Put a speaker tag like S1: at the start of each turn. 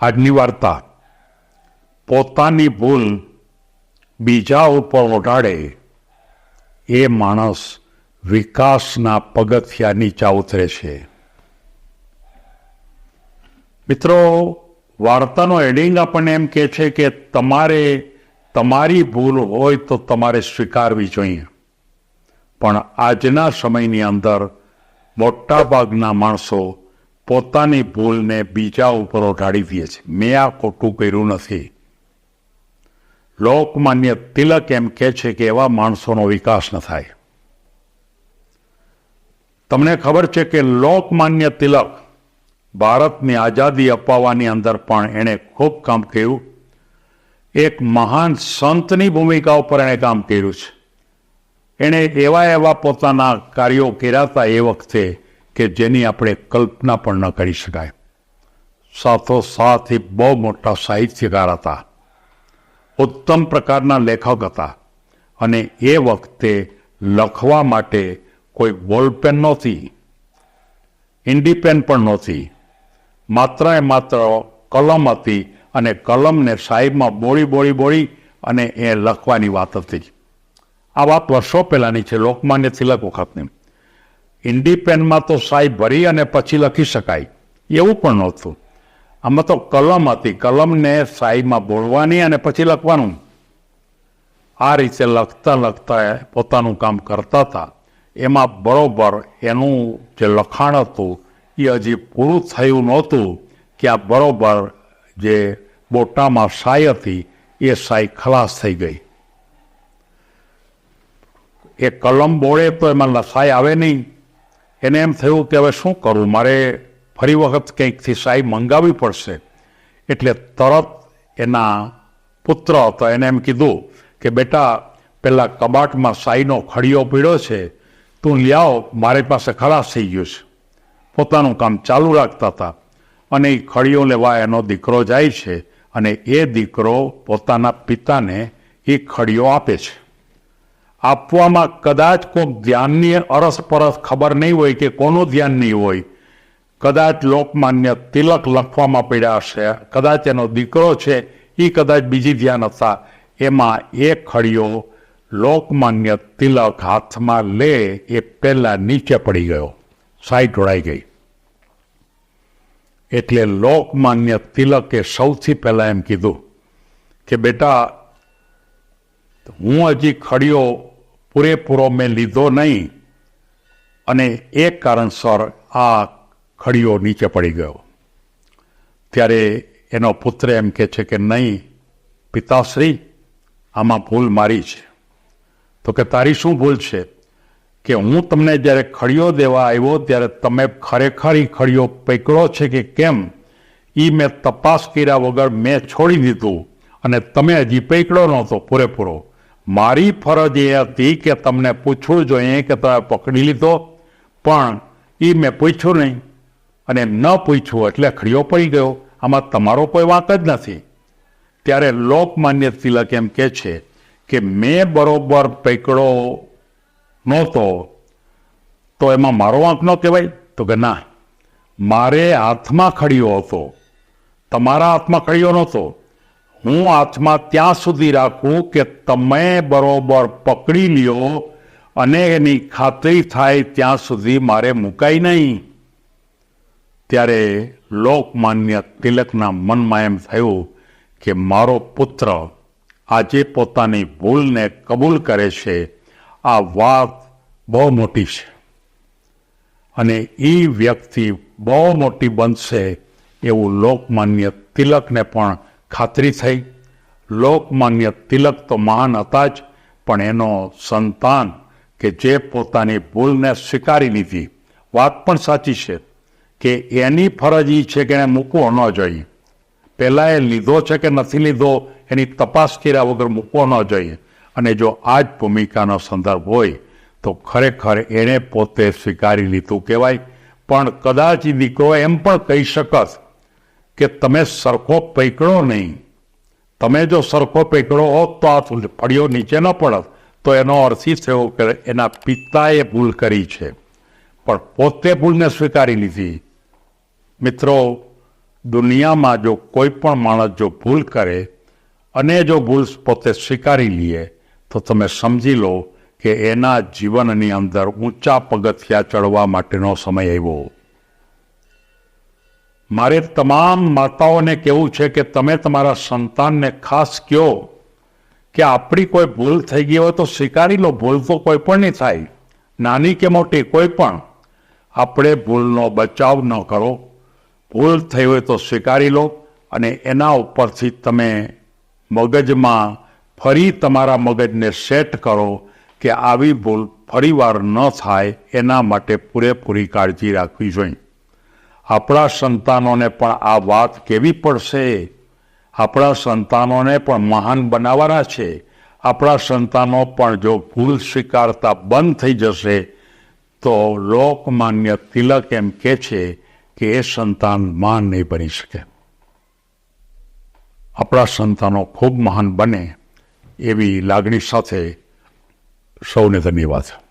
S1: આજની વાર્તા. પોતાની ભૂલ બીજા ઉપર ઓઢાડે એ માણસ વિકાસના પગથિયા નીચા ઉતરે છે. મિત્રો, વાર્તાનો એડિંગ આપણને એમ કહે છે કે તમારે તમારી ભૂલ હોય તો તમારે સ્વીકારવી જોઈએ. પણ આજના સમયની અંદર મોટાભાગના માણસો પોતાની ભૂલને બીજા ઉપર ઓઢાડી દે છે. મેં આ ખોટું કર્યું નથી. લોકમાન્ય તિલક એમ કહે છે કે એવા માણસોનો વિકાસ ન થાય. તમને ખબર છે કે લોકમાન્ય તિલક ભારતની આઝાદી અપાવવાની અંદર પણ એણે ખૂબ કામ કર્યું. એક મહાન સંતની ભૂમિકા ઉપર એણે કામ કર્યું છે. એણે એવા એવા પોતાના કાર્યો કર્યા હતા એ વખતે કે જેની આપણે કલ્પના પણ ન કરી શકાય. સાથોસાથ એ બહુ મોટા સાહિત્યકાર હતા. ઉત્તમ પ્રકારના લેખક હતા. અને એ વખતે લખવા માટે કોઈ બોલપેન નહોતી. ઇન્ડિપેન પણ નહોતી. માત્ર એ માત્ર કલમ હતી અને કલમને સાહેબમાં બોળી બોળી બોળી અને એ લખવાની વાત હતી. આ વાત વર્ષો પહેલાંની છે લોકમાન્ય તિલક વખતની. ઇન્ડિપેનમાં તો સાઈ ભરી અને પછી લખી શકાય. એવું પણ નહોતું. આમાં તો કલમ હતી. કલમને સાઈમાં બોલવાની અને પછી લખવાનું. આ રીતે લખતા લખતા પોતાનું કામ કરતા હતા. એમાં બરોબર એનું જે લખાણ હતું, એ હજી પૂરું થયું નહોતું કે આ બરોબર જે બોટામાં સાય હતી, એ સાય ખલાસ થઈ ગઈ. એ કલમ બોળે તો એમાં લસાઈ આવે નહીં. એને એમ થયું કે હવે શું કરું? મારે ફરી વખત કંઈકથી સાઈ મંગાવવી પડશે. એટલે તરત એના પુત્ર હતો, એને એમ કીધું કે, બેટા, પેલા કબાટમાં સાઈનો ખડીયો પીડ્યો છે, તું લ્યાવો મારી પાસે ખલાસ થઈ ગયું છે. પોતાનું કામ ચાલુ રાખતા હતા. અને એ ખડીયો લેવા એનો દીકરો જાય છે અને એ દીકરો પોતાના પિતાને એ ખડીયો આપે છે. આપવામાં કદાચ કોઈક ધ્યાનની અરસપરસ ખબર નહીં હોય કે કોનું ધ્યાન નહીં હોય. કદાચ લોકમાન્ય તિલક લખવામાં પડ્યા હશે. કદાચ એનો દીકરો છે એ કદાચ બીજી ધ્યાન હતા. એમાં એ ખડીયો લોકમાન્ય તિલક હાથમાં લે એ પહેલાં નીચે પડી ગયો. સાઈ ઢોળાઈ ગઈ. એટલે લોકમાન્ય તિલકે સૌથી પહેલાં એમ કીધું કે બેટા, હું હજી ખડીયો પૂરેપૂરો મેં લીધો નહીં. અને એક કારણસર આ ખડીયો નીચે પડી ગયો. ત્યારે એનો પુત્ર એમ કે છે કે, નહીં, પિતાશ્રી, આમાં ભૂલ મારી છે. તો કે, તારી શું ભૂલ છે? કે હું તમને જ્યારે ખડીયો દેવા આવ્યો ત્યારે તમે ખરેખર એ ખડીયો પકડો છે કે કેમ? એ મેં તપાસ કર્યા વગર મેં છોડી દીધું અને તમે હજી પકડો નહોતો પૂરેપૂરો. મારી ફરજ એ હતી કે તમને પૂછવું જોઈએ કે તમે પકડી લીધો, પણ એ મેં પૂછ્યું નહીં. અને ન પૂછ્યું એટલે ખડીયો પડી ગયો. આમાં તમારો કોઈ વાંક જ નથી. ત્યારે લોકમાન્ય તિલક એમ કે છે કે મેં બરોબર પકડો નહોતો, તો એમાં મારો વાંક ન કહેવાય? તો કે ના. મારે હાથમાં ખડીયો હતો. તમારા હાથમાં ખડીયો નહોતો. હું હાથમાં ત્યાં સુધી રાખું કે તમે બરોબર પકડી લ્યો અને એની ખાતરી થાય ત્યાં સુધી મારે મુકાય નહીં. ત્યારે લોકમાન્ય તિલકના મનમાં એમ થયું કે મારો પુત્ર આજે પોતાની ભૂલને કબૂલ કરે છે. આ વાત બહુ મોટી છે. અને એ વ્યક્તિ બહુ મોટી બનશે એવું લોકમાન્ય તિલકને પણ ખાતરી થઈ. લોકમાન્ય તિલક તો મહાન હતા જ, પણ એનો સંતાન કે જે પોતાની ભૂલને સ્વીકારી લીધી. વાત પણ સાચી છે કે એની ફરજ એ છે કે એને મૂકવો ન જોઈએ. પહેલાં એ લીધો છે કે નથી લીધો, એની તપાસ કર્યા વગર મૂકવો ન જોઈએ. અને જો આ જ ભૂમિકાનો સંદર્ભ હોય, તો ખરેખર એણે પોતે સ્વીકારી લીધું કહેવાય. પણ કદાચ દીકરો એમ પણ કહી શકત કે તમે સરખો પૈકડો નહીં. તમે જો સરખો પૈકડો હોત તો આ ફળીઓ નીચે ન પડત. તો એનો અર્થ એ થયો કે એના પિતાએ ભૂલ કરી છે. પણ પોતે ભૂલને સ્વીકારી લીધી. મિત્રો, દુનિયામાં જો કોઈ પણ માણસ જો ભૂલ કરે અને જો ભૂલ પોતે સ્વીકારી લે, તો તમે સમજી લો કે એના જીવનની અંદર ઊંચા પગથિયા ચડવા માટેનો સમય આવ્યો. મારે તમામ માતાઓને કહેવું છે કે તમે તમારા સંતાનને ખાસ કહો કે આપણી કોઈ ભૂલ થઈ ગઈ હોય તો સ્વીકારી લો, ભૂલ તો કોઈ પણ નહીં થાય. નાની કે મોટી કોઈ પણ, આપણે ભૂલનો બચાવ ન કરો. ભૂલ થઈ હોય તો સ્વીકારી લો અને એના ઉપરથી તમે મગજમાં ફરી તમારા મગજને સેટ કરો કે આવી ભૂલ ફરીવાર ન થાય, એના માટે પૂરેપૂરી કાળજી રાખવી જોઈએ. આપણા સંતાનોને પણ આ વાત કેવી પડશે? આપણા સંતાનોને પણ મહાન બનાવવાના છે. આપણા સંતાનો પણ જો ભૂલ સ્વીકારતા બંધ થઈ જશે, તો લોકમાન્ય તિલક એમ કે છે કે એ સંતાન મહાન નહીં બની શકે. આપણા સંતાનો ખૂબ મહાન બને એવી લાગણી સાથે સૌને ધન્યવાદ.